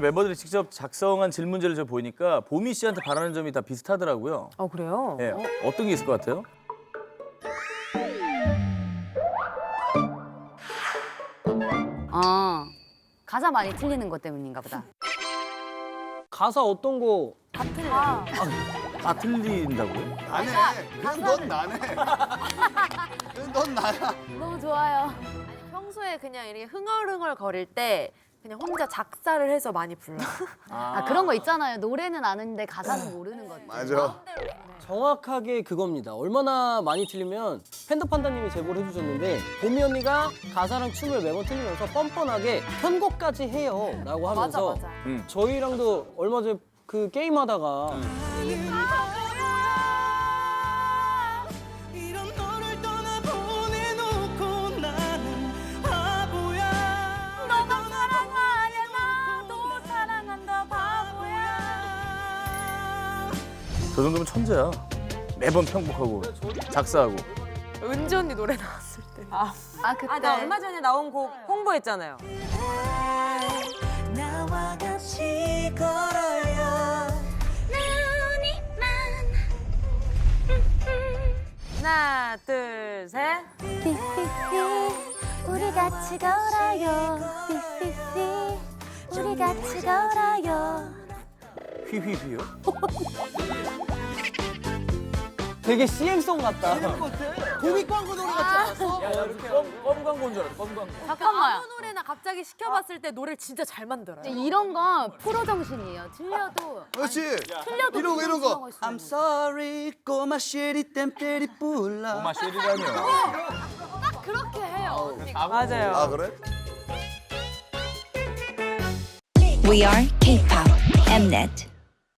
멤버들이 직접 작성한 질문지를 저 보니까 보미 씨한테 바라는 점이 다 비슷하더라고요. 어 그래요? 예, 어떤 게 있을 것 같아요? 아 가사 많이 틀리는 것 때문인가 보다. 가사 어떤 거다 틀린다고요? 나네. 그냥 넌 나네. 그냥 넌 나야. 너무 좋아요. 평소에 그냥 이렇게 흥얼흥얼 거릴 때 그냥 혼자 작사를 해서 많이 불러요. 아 그런 거 있잖아요. 노래는 아는데 가사는 모르는 거. 맞아. 정확하게 그겁니다. 얼마나 많이 틀리면 팬더 판다님이 제보를 해주셨는데 보미 언니가 가사랑 춤을 매번 틀리면서 뻔뻔하게 편곡까지 해요라고 맞아 하면서 맞아. 음. 저희랑도 얼마 전에 그 게임하다가 저 정도면 천재야. 매번 편곡하고 작사하고. 은지 언니 노래 나왔을 때. 아, 아 그때. 나 얼마 전에 나온 곡 홍보했잖아요. 나와 같이 걸어요 하나, 둘, 셋. 삐삐삐 우리 같이 걸어요. 삐삐삐 우리 같이 걸어요. 휘휘휘요? 되게 CM송 같다. 고기 광고 노래 같지 않았어? 야, 이렇게 껌, 껌 광고인 줄 알았어, 껌 광고. 잠깐만. 아무 노래나 갑자기 시켜봤을 때 노래를 진짜 잘 만들어요. 이런 건 프로 정신이에요. 틀려도 그렇지. 틀려도 이런 거, 이런 거. I'm sorry 꼬마 쉐리 땜 때리 불러 엄마 쉐리라뇨. 그렇게 해요. 맞아요. 아 그래? We are K-pop Mnet.